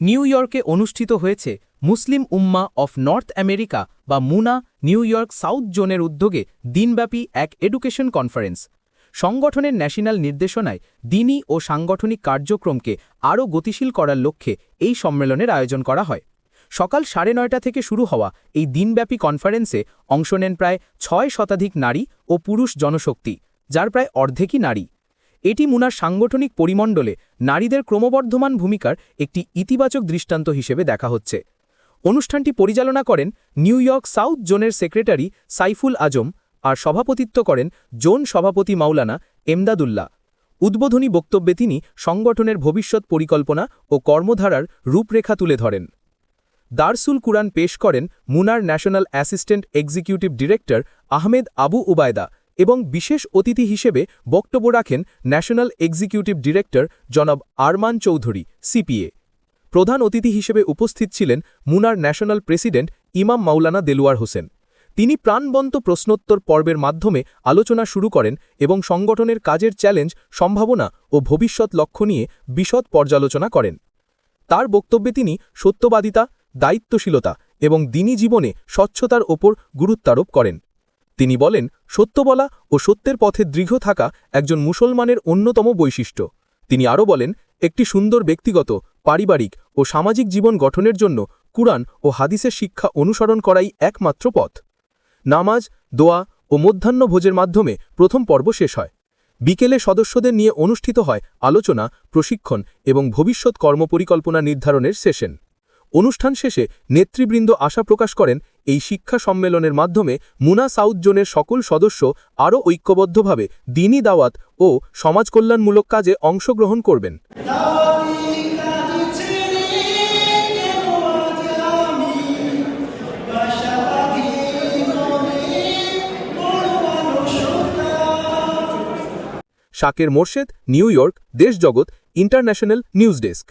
New ইয়র্কে অনুষ্ঠিত হয়েছে মুসলিম উম্মা অফ নর্থ আমেরিকা বা মুনা নিউ ইয়র্ক সাউথ জোনের উদ্যোগে দিনব্যাপী এক এডুকেশন কনফারেন্স। সংগঠনের ন্যাশনাল নির্দেশনায় দিনী ও সাংগঠনিক কার্যক্রমকে আরও গতিশীল করার লক্ষ্যে এই সম্মেলনের আয়োজন করা হয়। সকাল সাড়ে নয়টা থেকে শুরু হওয়া এই দিনব্যাপী কনফারেন্সে অংশ নেন প্রায় ছয় শতাধিক নারী ও পুরুষ জনশক্তি, যার প্রায় অর্ধেকই নারী। এটি মুনার সাংগঠনিক পরিমণ্ডলে নারীদের ক্রমবর্ধমান ভূমিকার একটি ইতিবাচক দৃষ্টান্ত হিসেবে দেখা হচ্ছে। অনুষ্ঠানটি পরিচালনা করেন নিউ ইয়র্ক সাউথ জোনের সেক্রেটারি সাইফুল আজম আর সভাপতিত্ব করেন জোন সভাপতি মাওলানা এমদাদুল্লাহ। উদ্বোধনী বক্তব্যে তিনি সংগঠনের ভবিষ্যৎ পরিকল্পনা ও কর্মধারার রূপরেখা তুলে ধরেন। দারসুল কুরআন পেশ করেন Munnar national assistant executive director Ahmed Abu Ubaida এবং বিশেষ অতিথি হিসেবে বক্তব্য রাখেন ন্যাশনাল এক্সিকিউটিভ ডিরেক্টর জনাব আরমান চৌধুরী, সিপিএ। প্রধান অতিথি হিসেবে উপস্থিত ছিলেন মুনার ন্যাশনাল প্রেসিডেন্ট ইমাম মাওলানা দেলুয়ার হোসেন। তিনি প্রাণবন্ত প্রশ্নোত্তর পর্বের মাধ্যমে আলোচনা শুরু করেন এবং সংগঠনের কাজের চ্যালেঞ্জ, সম্ভাবনা ও ভবিষ্যৎ লক্ষ্য নিয়ে বিশদ পর্যালোচনা করেন। তার বক্তব্যে তিনি সত্যবাদিতা, দায়িত্বশীলতা এবং দিনী জীবনে স্বচ্ছতার ওপর গুরুত্বারোপ করেন। তিনি বলেন, সত্য বলা ও সত্যের পথে দৃঢ় থাকা একজন মুসলমানের অন্যতম বৈশিষ্ট্য। তিনি আরও বলেন, একটি সুন্দর ব্যক্তিগত, পারিবারিক ও সামাজিক জীবন গঠনের জন্য কুরআন ও হাদিসের শিক্ষা অনুসরণ করাই একমাত্র পথ। নামাজ, দোয়া ও মধ্যাহ্ন ভোজের মাধ্যমে প্রথম পর্ব শেষ হয়। বিকেলে সদস্যদের নিয়ে অনুষ্ঠিত হয় আলোচনা, প্রশিক্ষণ এবং ভবিষ্যৎ কর্মপরিকল্পনা নির্ধারণের সেশন। অনুষ্ঠান শেষে নেতৃবৃন্দ আশা প্রকাশ করেন এই শিক্ষা সম্মেলনের মাধ্যমে মুনা সাউথ জোনের সকল সদস্য আরও ঐক্যবদ্ধভাবে দিনী দাওয়াত ও সমাজকল্যাণমূলক কাজে অংশগ্রহণ করবেন। Shaker Morshed, New York Deshjagat international news desk.